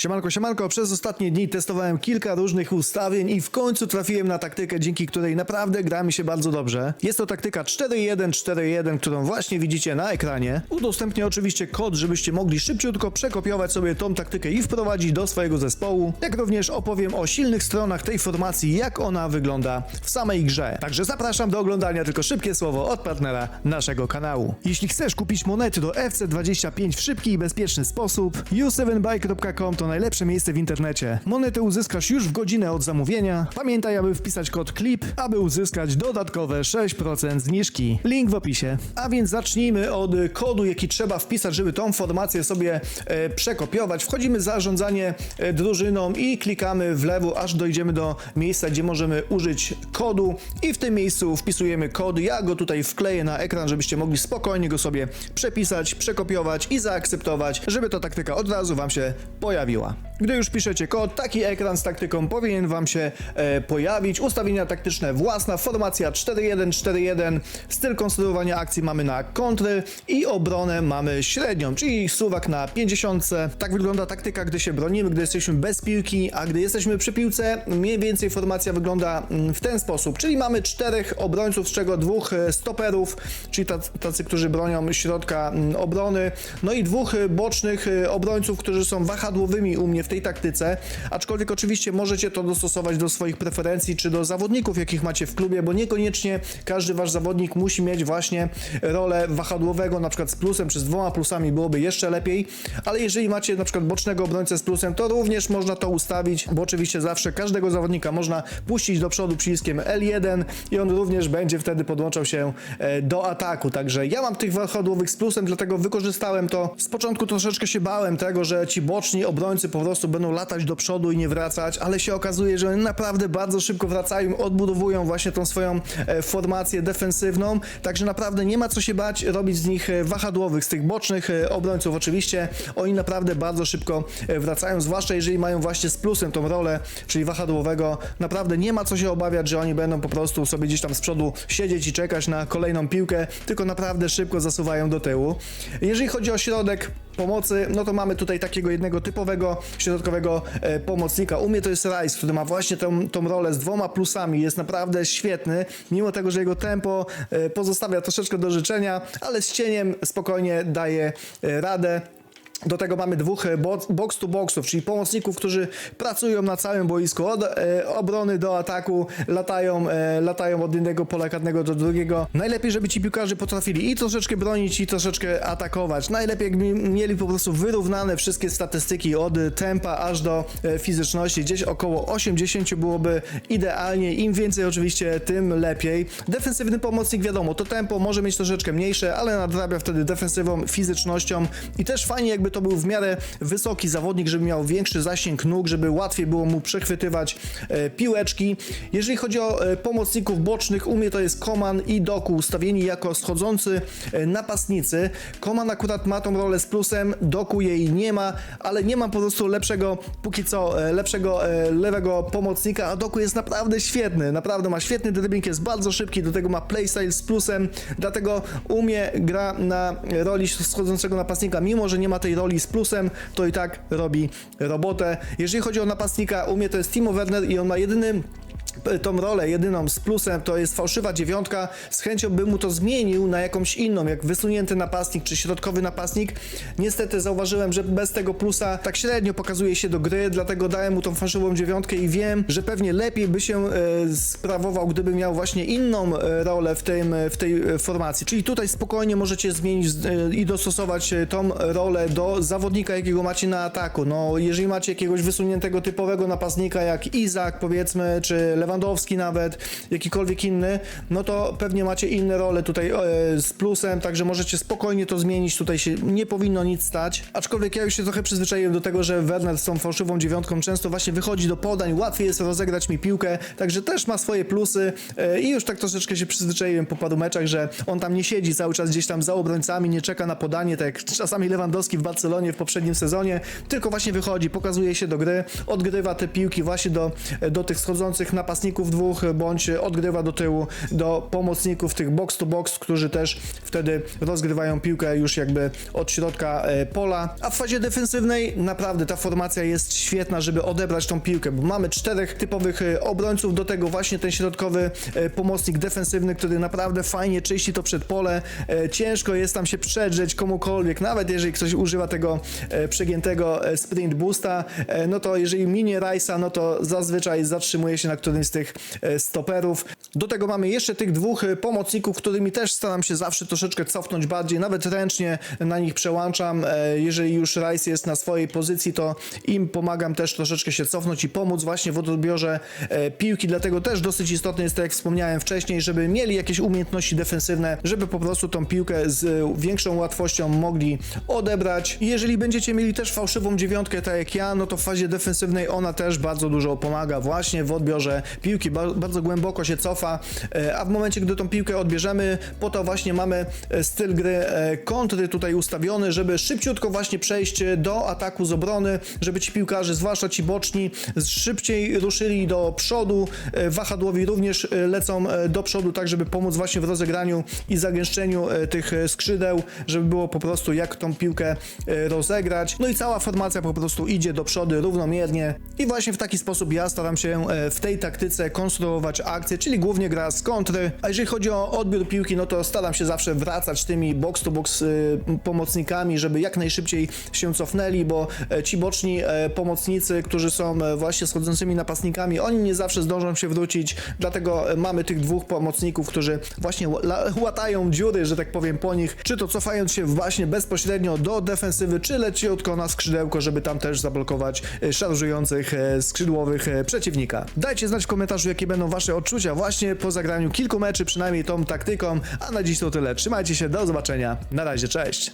Siemanko, siemanko, przez ostatnie dni testowałem kilka różnych ustawień i w końcu trafiłem na taktykę, dzięki której naprawdę gra mi się bardzo dobrze. Jest to taktyka 4-1-4-1, którą właśnie widzicie na ekranie. Udostępnię oczywiście kod, żebyście mogli szybciutko przekopiować sobie tą taktykę i wprowadzić do swojego zespołu. Jak również opowiem o silnych stronach tej formacji, jak ona wygląda w samej grze. Także zapraszam do oglądania, tylko szybkie słowo od partnera naszego kanału. Jeśli chcesz kupić monety do FC25 w szybki i bezpieczny sposób, u7buy.com to najlepsze miejsce w internecie. Monety uzyskasz już w godzinę od zamówienia. Pamiętaj, aby wpisać kod CLIP, aby uzyskać dodatkowe 6% zniżki. Link w opisie. A więc zacznijmy od kodu, jaki trzeba wpisać, żeby tą formację sobie e, przekopiować. Wchodzimy zarządzanie e, drużyną i klikamy w lewo, aż dojdziemy do miejsca, gdzie możemy użyć kodu i w tym miejscu wpisujemy kod. Ja go tutaj wkleję na ekran, żebyście mogli spokojnie go sobie przepisać, przekopiować i zaakceptować, żeby ta taktyka od razu Wam się pojawiła. Gdy już piszecie kod, taki ekran z taktyką powinien Wam się e, pojawić. Ustawienia taktyczne własna, formacja 4-1-4-1, styl konstruowania akcji mamy na kontry i obronę mamy średnią, czyli suwak na 50. Tak wygląda taktyka, gdy się bronimy, gdy jesteśmy bez piłki, a gdy jesteśmy przy piłce, mniej więcej formacja wygląda mm, w ten sposób, czyli mamy czterech obrońców, z czego dwóch e, stoperów, czyli tac- tacy, którzy bronią środka mm, obrony, no i dwóch e, bocznych e, obrońców, którzy są wahadłowymi u mnie w tej taktyce, aczkolwiek oczywiście możecie to dostosować do swoich preferencji, czy do zawodników, jakich macie w klubie, bo niekoniecznie każdy wasz zawodnik musi mieć właśnie rolę wahadłowego, na przykład z plusem, czy z dwoma plusami byłoby jeszcze lepiej, ale jeżeli macie na przykład bocznego obrońcę z plusem, to również można to ustawić, bo oczywiście zawsze każdego zawodnika można puścić do przodu przyciskiem L1 i on również będzie wtedy podłączał się e, do ataku, także ja mam tych wahadłowych z plusem, dlatego wykorzystałem to. Z początku troszeczkę się bałem tego, że ci boczni obrońcy po prostu będą latać do przodu i nie wracać, ale się okazuje, że oni naprawdę bardzo szybko wracają, odbudowują właśnie tą swoją e, formację defensywną, także naprawdę nie ma co się bać robić z nich e, wahadłowych, z tych bocznych e, obrońców. Oczywiście, oni naprawdę bardzo szybko wracają, zwłaszcza jeżeli mają właśnie z plusem tą rolę, czyli wahadłowego, naprawdę nie ma co się obawiać, że oni będą po prostu sobie gdzieś tam z przodu siedzieć i czekać na kolejną piłkę, tylko naprawdę szybko zasuwają do tyłu. Jeżeli chodzi o środek, pomocy, no to mamy tutaj takiego jednego typowego środkowego e, pomocnika. U mnie to jest Rice, który ma właśnie tą, tą rolę z dwoma plusami, jest naprawdę świetny, mimo tego, że jego tempo e, pozostawia troszeczkę do życzenia, ale z cieniem spokojnie daje e, radę. Do tego mamy dwóch e, bo- box to boxów, czyli pomocników, którzy pracują na całym boisku od e, obrony do ataku, latają, e, latają od jednego pola karnego do drugiego. Najlepiej, żeby ci piłkarze potrafili i troszeczkę bronić, i troszeczkę atakować. Najlepiej, jakby mieli po prostu wyrównane wszystkie statystyki od tempa aż do fizyczności. Gdzieś około 80 byłoby idealnie. Im więcej oczywiście, tym lepiej. Defensywny pomocnik, wiadomo, to tempo może mieć troszeczkę mniejsze, ale nadrabia wtedy defensywą, fizycznością i też fajnie, jakby to był w miarę wysoki zawodnik, żeby miał większy zasięg nóg, żeby łatwiej było mu przechwytywać e, piłeczki. Jeżeli chodzi o e, pomocników bocznych, u mnie to jest Koman i Doku ustawieni jako schodzący e, napastnicy. Koman akurat ma tą rolę z plusem, Doku jej nie ma, ale nie mam po prostu lepszego, póki co, lepszego lewego pomocnika, a Doku jest naprawdę świetny, naprawdę ma świetny dribbling, jest bardzo szybki, do tego ma playstyle z plusem, dlatego u mnie gra na roli schodzącego napastnika, mimo że nie ma tej roli z plusem, to i tak robi robotę. Jeżeli chodzi o napastnika, u mnie to jest Timo Werner i on ma jedyny tą rolę jedyną z plusem to jest fałszywa dziewiątka. Z chęcią bym mu to zmienił na jakąś inną, jak wysunięty napastnik czy środkowy napastnik. Niestety zauważyłem, że bez tego plusa tak średnio pokazuje się do gry, dlatego dałem mu tą fałszywą dziewiątkę i wiem, że pewnie lepiej by się e, sprawował, gdyby miał właśnie inną e, rolę w, tym, w tej e, formacji. Czyli tutaj spokojnie możecie zmienić e, i dostosować e, tą rolę do zawodnika, jakiego macie na ataku. No, jeżeli macie jakiegoś wysuniętego typowego napastnika jak Izak powiedzmy, czy Lewandowski nawet, jakikolwiek inny, no to pewnie macie inne role tutaj e, z plusem, także możecie spokojnie to zmienić, tutaj się nie powinno nic stać, aczkolwiek ja już się trochę przyzwyczaiłem do tego, że Werner z tą fałszywą dziewiątką często właśnie wychodzi do podań, łatwiej jest rozegrać mi piłkę, także też ma swoje plusy. E, i już tak troszeczkę się przyzwyczaiłem po paru meczach, że on tam nie siedzi cały czas gdzieś tam za obrońcami, nie czeka na podanie, tak jak czasami Lewandowski w Barcelonie w poprzednim sezonie, tylko właśnie wychodzi, pokazuje się do gry, odgrywa te piłki właśnie do, do tych schodzących napastników dwóch, bądź odgrywa do tyłu do pomocników tych box to box, którzy też wtedy rozgrywają piłkę już jakby od środka e, pola. A w fazie defensywnej naprawdę ta formacja jest świetna, żeby odebrać tą piłkę, bo mamy czterech typowych e, obrońców, do tego właśnie ten środkowy e, pomocnik defensywny, który naprawdę fajnie czyści to przed pole. E, Ciężko jest tam się przedrzeć komukolwiek, nawet jeżeli ktoś używa tego przegiętego sprint boosta, no to jeżeli minie Rice'a, no to zazwyczaj zatrzymuje się na którymś z tych e, stoperów. Do tego mamy jeszcze tych dwóch e, pomocników, którymi też staram się zawsze troszeczkę cofnąć bardziej, nawet ręcznie na nich przełączam. E, Jeżeli już Rice jest na swojej pozycji, to im pomagam też troszeczkę się cofnąć i pomóc właśnie w odbiorze piłki, dlatego też dosyć istotne jest to, jak wspomniałem wcześniej, żeby mieli jakieś umiejętności defensywne, żeby po prostu tą piłkę z większą łatwością mogli odebrać. Jeżeli będziecie mieli też fałszywą dziewiątkę, tak jak ja, no to w fazie defensywnej ona też bardzo dużo pomaga właśnie w odbiorze piłki, ba- bardzo głęboko się cofa, e, a w momencie, gdy tą piłkę odbierzemy, po to właśnie mamy e, styl gry e, kontry tutaj ustawiony, żeby szybciutko właśnie przejść do ataku z obrony, żeby ci piłkarze, zwłaszcza ci boczni, szybciej ruszyli do przodu, wahadłowi również lecą do przodu, tak żeby pomóc właśnie w rozegraniu i zagęszczeniu tych skrzydeł, żeby było po prostu jak tą piłkę rozegrać. No i cała formacja po prostu idzie do przodu równomiernie i właśnie w taki sposób ja staram się w tej taktyce konstruować akcje, czyli głównie gra z kontry, a jeżeli chodzi o odbiór piłki, no to staram się zawsze wracać tymi box to box e, pomocnikami, żeby jak najszybciej się cofnęli, bo e, ci boczni e, pomocnicy, którzy są e, właśnie schodzącymi napastnikami, oni nie zawsze zdążą się wrócić, dlatego mamy tych dwóch pomocników, którzy właśnie łatają dziury, że tak powiem, po nich, czy to cofając się właśnie bezpośrednio do defensywy, czy leciutko na skrzydełko, żeby tam też zablokować szarżujących skrzydłowych przeciwnika. Dajcie znać w komentarzu, jakie będą wasze odczucia właśnie po zagraniu kilku meczy, przynajmniej tą taktyką, a na dziś to tyle. Trzymajcie się, do zobaczenia, na razie, cześć!